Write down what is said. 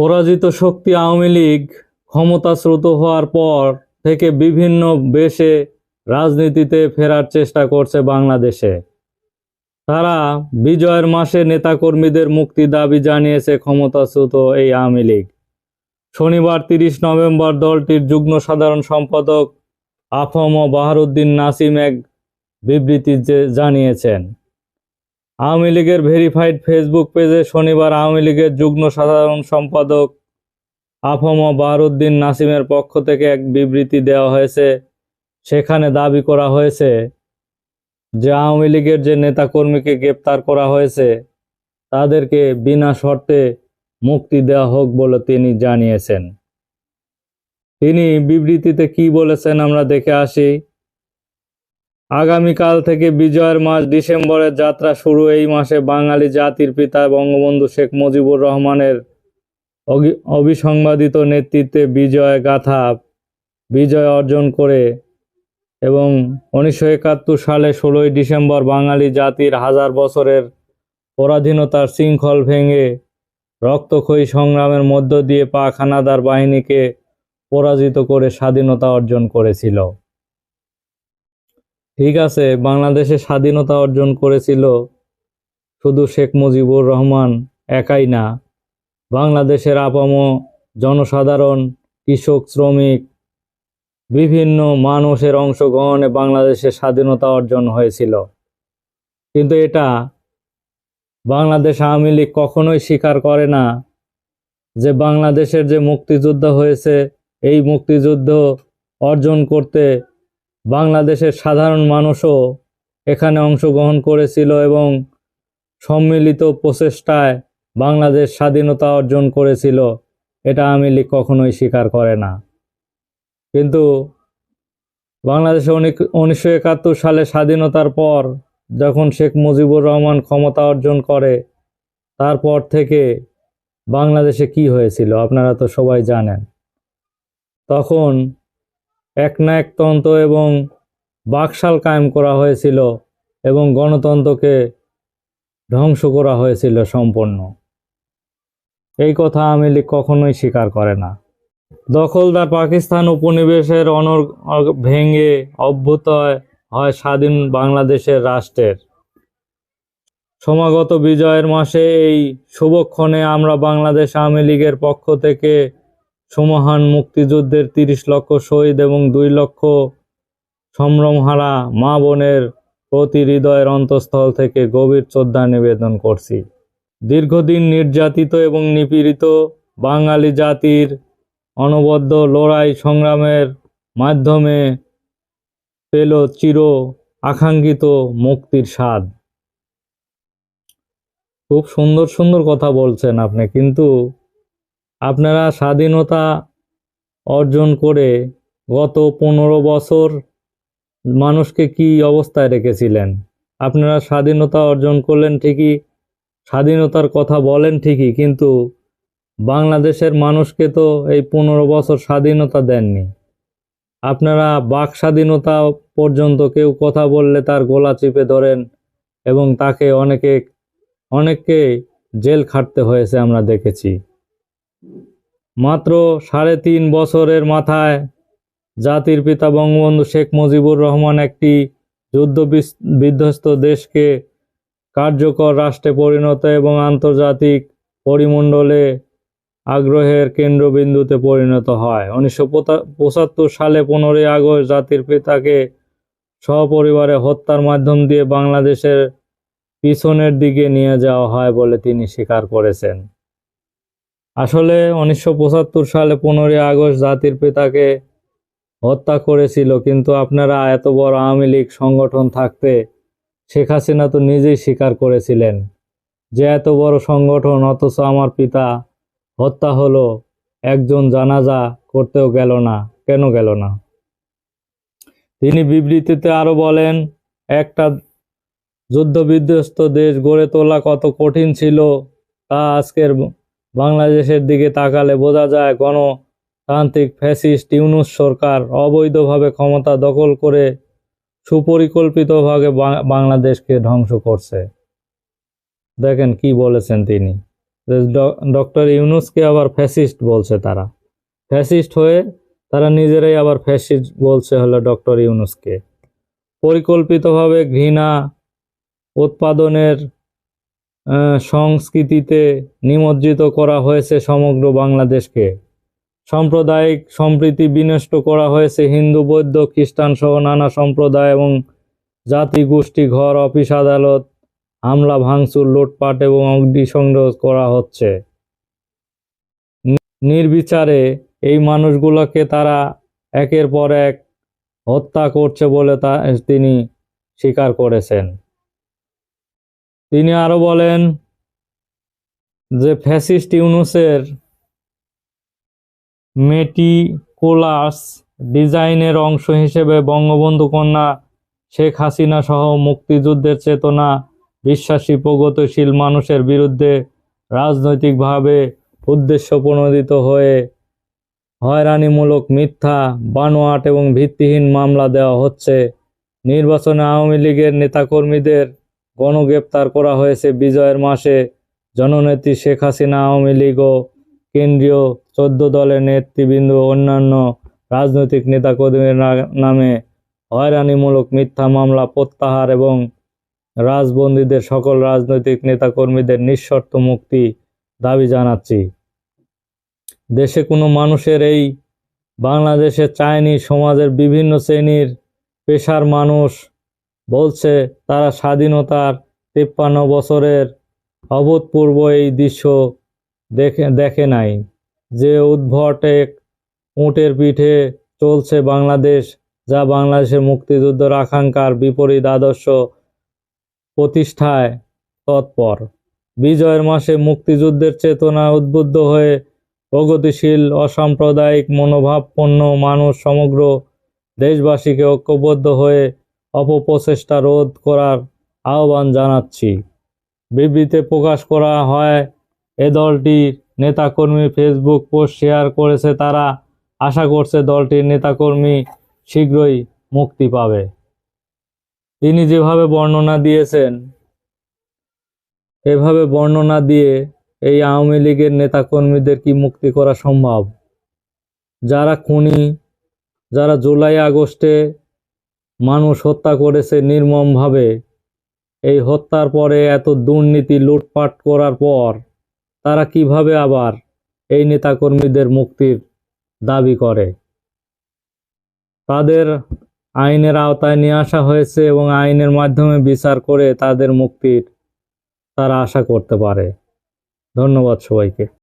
পরাজিত শক্তি আওয়ামী লীগ ক্ষমতাশ্রুত হওয়ার পর থেকে বিভিন্ন বেশে রাজনীতিতে ফেরার চেষ্টা করছে বাংলাদেশে। তারা বিজয়ের মাসে নেতাকর্মীদের মুক্তি দাবি জানিয়েছে ক্ষমতাচ্যুত এই আওয়ামী লীগ। শনিবার তিরিশ নভেম্বর দলটির যুগ্ম সাধারণ সম্পাদক আফম বাহারুদ্দিন নাসিম এক বিবৃতি জানিয়েছেন। আওয়ামী লীগের ভেরিফাইড ফেসবুক পেজে শনিবার আওয়ামী লীগের যুগ্ম সাধারণ সম্পাদক আফম বাহারুদ্দিন নাসিমের পক্ষ থেকে এক বিবৃতি দেওয়া হয়েছে। সেখানে দাবি করা হয়েছে যে আওয়ামী লীগের যে নেতাকর্মীকে গ্রেপ্তার করা হয়েছে, তাদেরকে বিনা শর্তে মুক্তি দেওয়া হোক বলে তিনি জানিয়েছেন। তিনি বিবৃতিতে কি বলেছেন আমরা দেখে আসি। আগামীকাল থেকে বিজয়ের মাস ডিসেম্বরের যাত্রা শুরু। এই মাসে বাঙালি জাতির পিতা বঙ্গবন্ধু শেখ মুজিবুর রহমানের অবিসংবাদিত নেতৃত্বে বিজয় গাথা বিজয় অর্জন করে এবং উনিশশো একাত্তর সালে ষোলোই ডিসেম্বর বাঙালি জাতির হাজার বছরের পরাধীনতার শৃঙ্খল ভেঙে রক্তক্ষয়ী সংগ্রামের মধ্য দিয়ে পাক হানাদার বাহিনীকে পরাজিত করে স্বাধীনতা অর্জন করেছিল। ঠিক আছে, বাংলাদেশে স্বাধীনতা অর্জন করেছিল শুধু শেখ মুজিবুর রহমান একাই না। বাংলাদেশের আপাম জনসাধারণ, কৃষক, শ্রমিক, বিভিন্ন মানুষের অংশগ্রহণে বাংলাদেশের স্বাধীনতা অর্জন হয়েছিল। কিন্তু এটা বাংলাদেশ আওয়ামী লীগ কখনোই স্বীকার করে না যে বাংলাদেশের যে মুক্তিযুদ্ধ হয়েছে, এই মুক্তিযুদ্ধ অর্জন করতে বাংলাদেশের সাধারণ মানুষও এখানে অংশগ্রহণ করেছিল এবং সম্মিলিত প্রচেষ্টায় বাংলাদেশ স্বাধীনতা অর্জন করেছিল। এটা আওয়ামী কখনোই স্বীকার করে না। কিন্তু বাংলাদেশে উনিশশো একাত্তর সালে স্বাধীনতার পর যখন শেখ মুজিবুর রহমান ক্ষমতা অর্জন করে, তারপর থেকে বাংলাদেশে কি হয়েছিল আপনারা তো সবাই জানেন। তখন একনায়কতন্ত্র এবং বাকশাল কায়েম করা হয়েছিল এবং গণতন্ত্রকে ধ্বংস করা হয়েছিল সম্পূর্ণ। এই কথা আওয়ামী লীগ কখনোই স্বীকার করে না। দখলদার পাকিস্তান উপনিবেশের অনর ভেঙে অভ্যুদয় হয় স্বাধীন বাংলাদেশের রাষ্ট্রের। সমাগত বিজয়ের মাসে এই শুভক্ষণে আমরা বাংলাদেশ আওয়ামী লীগের পক্ষ থেকে সমহান মুক্তিযুদ্ধের তিরিশ লক্ষ শহীদ এবং দুই লক্ষ সম্ভ্রমহারা মা বোনের প্রতি হৃদয়ের অন্তঃস্থল থেকে গভীর শ্রদ্ধা নিবেদন করছি। দীর্ঘদিন নির্যাতিত এবং নিপীড়িত বাঙালি জাতির অনবদ্য লড়াই সংগ্রামের মাধ্যমে পেল চির আকাঙ্ক্ষিত মুক্তির স্বাদ। খুব সুন্দর সুন্দর কথা বলছেন আপনি, কিন্তু আপনারা স্বাধীনতা অর্জন করে গত পনেরো বছর মানুষকে কি অবস্থায় রেখেছিলেন? আপনারা স্বাধীনতা অর্জন করলেন ঠিকই, স্বাধীনতার কথা বলেন ঠিকই, কিন্তু বাংলাদেশের মানুষকে তো এই পনেরো বছর স্বাধীনতা দেননি। আপনারা বাক স্বাধীনতা পর্যন্ত কেউ কথা বললে তার গোলা চিপে ধরেন এবং তাকে অনেকে, অনেককে জেল খাটতে হয়েছে আমরা দেখেছি। মাত্র সাড়ে তিন বছরের মাথায় জাতির পিতা বঙ্গবন্ধু শেখ মুজিবুর রহমান একটি যুদ্ধ বিস- বিধ্বস্ত দেশকে কার্যকর রাষ্ট্রে পরিণত এবং আন্তর্জাতিক পরিমণ্ডলে আগ্রহের কেন্দ্রবিন্দুতে পরিণত হয়। উনিশশো পঁচাত্তর সালে পনেরোই আগস্ট জাতির পিতাকে সপরিবারে হত্যার মাধ্যম দিয়ে বাংলাদেশের পিছনের দিকে নিয়ে যাওয়া হয় বলে তিনি স্বীকার করেছেন। আসলে উনিশশো পঁচাত্তর সালে পনেরোই আগস্ট জাতির পিতাকে হত্যা করেছিল, কিন্তু আপনারা এত বড় আওয়ামী লীগ সংগঠন থাকতে শেখ হাসিনা তো নিজেই স্বীকার করেছিলেন যে এত বড় সংগঠন, অথচ আমার পিতা হত্যা হলো, একজন জানাজা করতেও গেল না, কেন গেল না? তিনি বিবৃতিতে আরও বলেন, একটা যুদ্ধ বিধ্বস্ত দেশ গড়ে তোলা কত কঠিন ছিল, তা আজকের বাংলাদেশের দিকে তাকালে বোঝা যায় গণতান্ত্রিক ফ্যাসিস্ট ইউনুস সরকার অবৈধভাবে ক্ষমতা দখল করে সুপরিকল্পিতভাবে বাংলাদেশকে ধ্বংস করছে। দেখেন কি বলেছেন তিনি। ডক্টর ইউনুসকে আবার ফ্যাসিস্ট বলছে তারা। ফ্যাসিস্ট হয়ে তারা নিজেরাই আবার ফ্যাসিস্ট বলছে হলো ডক্টর ইউনুসকে। পরিকল্পিতভাবে ঘৃণা, উৎপাদনের সংস্কৃতিতে নিমজ্জিত করা হয়েছে সমগ্র বাংলাদেশকে। সাম্প্রদায়িক সম্প্রীতি বিনষ্ট করা হয়েছে হিন্দু, বৌদ্ধ, খ্রিস্টান সহ নানা সম্প্রদায় এবং জাতি, গোষ্ঠী, ঘর, অফিস, আদালত, হামলা, ভাঙচুর, লুটপাট এবং অগ্নিসংযোগ করা হচ্ছে। নির্বিচারে এই মানুষগুলোকে তারা একের পর এক হত্যা করছে বলে তা তিনি স্বীকার করেছেন। তিনি আরও বলেন যে ফ্যাসিস্ট ইউনুসের মেটিকোলাস ডিজাইনের অংশ হিসেবে বঙ্গবন্ধু কন্যা শেখ হাসিনা সহ মুক্তিযুদ্ধের চেতনা, বিশ্বাসী, প্রগতিশীল মানুষের বিরুদ্ধে রাজনৈতিকভাবে উদ্দেশ্য প্রণোদিত হয়ে হয়রানিমূলক মিথ্যা, বানোয়াট এবং ভিত্তিহীন মামলা দেওয়া হচ্ছে। নির্বাচনে আওয়ামী লীগের নেতাকর্মীদের গণগ্রেপ্তার করা হয়েছে বিজয়ের মাসে। জননেত্রী শেখ হাসিনা, আওয়ামী লীগ ও কেন্দ্রীয় চোদ্দ দলের নেতৃবৃন্দ অন্যান্য রাজনৈতিক নেতাকর্মীর নামে হয়রানিমূলক মিথ্যা মামলা প্রত্যাহার এবং রাজবন্দীদের সকল রাজনৈতিক নেতাকর্মীদের নিঃশর্ত মুক্তি দাবি জানাচ্ছি। দেশে কোনো মানুষের এই বাংলাদেশে চায়নি সমাজের বিভিন্ন শ্রেণির পেশার মানুষ বলছে, তারা স্বাধীনতার তিপ্পান্ন বছরের অভূতপূর্ব এই দৃশ্য দেখে দেখে নাই। যে উদ্ভট এক উটের পিঠে চলছে বাংলাদেশ, যা বাংলাদেশের মুক্তিযুদ্ধের আকাঙ্ক্ষার বিপরীত আদর্শ প্রতিষ্ঠায় তৎপর। বিজয়ের মাসে মুক্তিযুদ্ধের চেতনা উদ্বুদ্ধ হয়ে প্রগতিশীল অসাম্প্রদায়িক মনোভাবপন্ন মানুষ সমগ্র দেশবাসীকে ঐক্যবদ্ধ হয়ে অপপ্রচেষ্টা রোধ করার আহ্বান জানাচ্ছি। বিবৃতিতে প্রকাশ করা হয়, এ দলটির নেতাকর্মী ফেসবুক পোস্ট শেয়ার করেছে তারা। আশা করছে দলটির নেতাকর্মী শীঘ্রই মুক্তি পাবে। তিনি যেভাবে বর্ণনা দিয়েছেন, এভাবে বর্ণনা দিয়ে এই আওয়ামী লীগের নেতাকর্মীদের কি মুক্তি করা সম্ভব? যারা খুনি, যারা জুলাই আগস্টে মানুষ হত্যা করেছে নির্মমভাবে। এই হত্যার পরে এত দুর্নীতি লুটপাট করার পর তারা কীভাবে আবার এই নেতাকর্মীদের মুক্তির দাবি করে? তাদের আইনের আওতায় নিয়ে আসা হয়েছে এবং আইনের মাধ্যমে বিচার করে তাদের মুক্তির তারা আশা করতে পারে। ধন্যবাদ সবাইকে।